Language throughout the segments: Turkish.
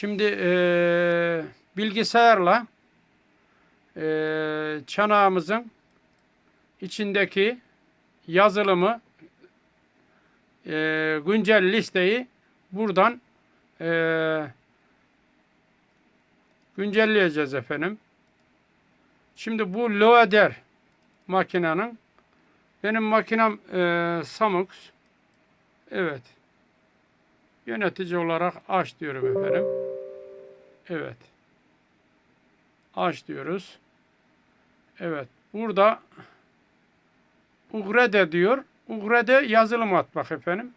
Şimdi eee, bilgisayarla eee, çanağımızın içindeki yazılımı eee, güncel listeyi buradan eee, güncelleyeceğiz efendim. Şimdi bu loader makinenin benim makinem eee Samux. Evet. Yönetici olarak aç diyorum efendim. Evet. Aç diyoruz. Evet. Burada Ugrede diyor. Ugrede yazılım atmak efendim.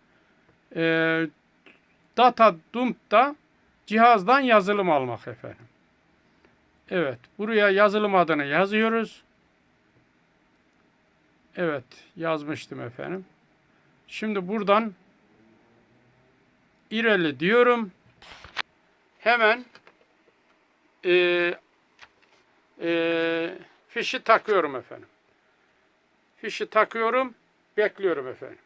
Ee, data dump'ta cihazdan yazılım almak efendim. Evet. Buraya yazılım adını yazıyoruz. Evet. Yazmıştım efendim. Şimdi buradan İreli diyorum. Hemen eee eee, fişi takıyorum efendim. Fişi takıyorum. Bekliyorum efendim.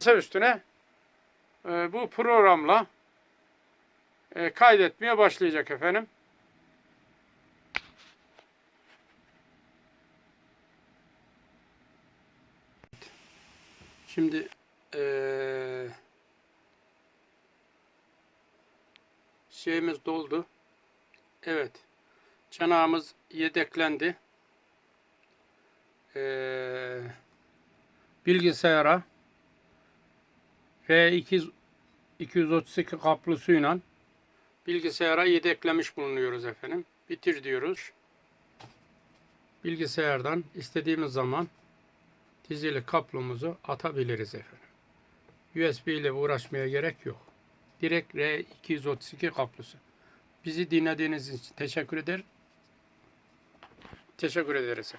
Masa üstüne eee, bu programla eee, kaydetmeye başlayacak efendim. Şimdi eee, şeyimiz doldu. Evet. Çanağımız yedeklendi. Eee, bilgisayara V2 232 kablosuyla bilgisayara yedeklemiş bulunuyoruz efendim. Bitir diyoruz. Bilgisayardan istediğimiz zaman dizili kablomuzu atabiliriz efendim. USB ile uğraşmaya gerek yok. Direkt R232 kablosu. Bizi dinlediğiniz için teşekkür eder. Teşekkür ederiz.